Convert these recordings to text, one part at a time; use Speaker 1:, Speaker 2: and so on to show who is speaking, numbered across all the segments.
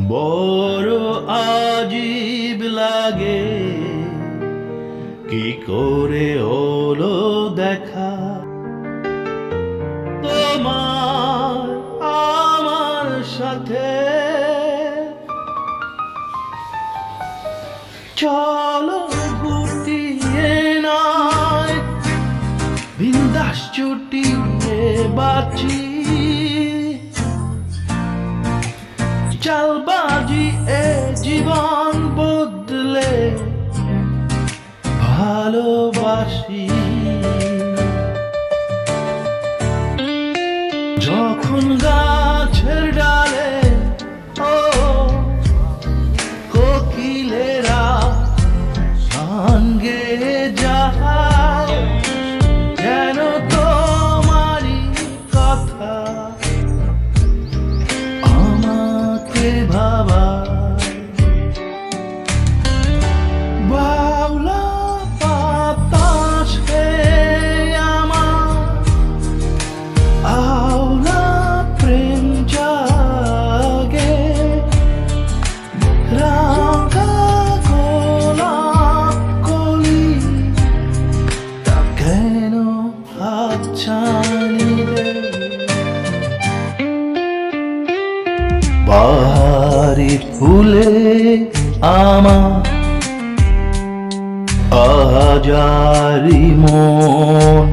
Speaker 1: বড় আজীব লাগে। কি করে হলো দেখা? তোমার আমার সাথে। চলো গুটিয়ে নয়, বিন্দাস ছুটিয়ে বাঁচি। চালবাজি এ জীবন বদলে ভালোবাসি। বাহারি ফুলে আমার আহাজারি মন।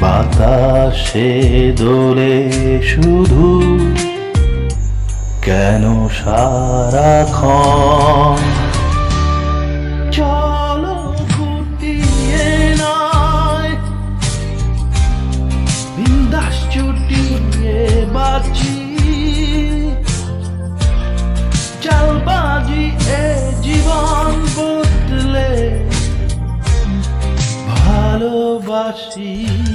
Speaker 1: বাতাসে দোলে শুধু কেন সারাক্ষণ বদলে ভালোবাসি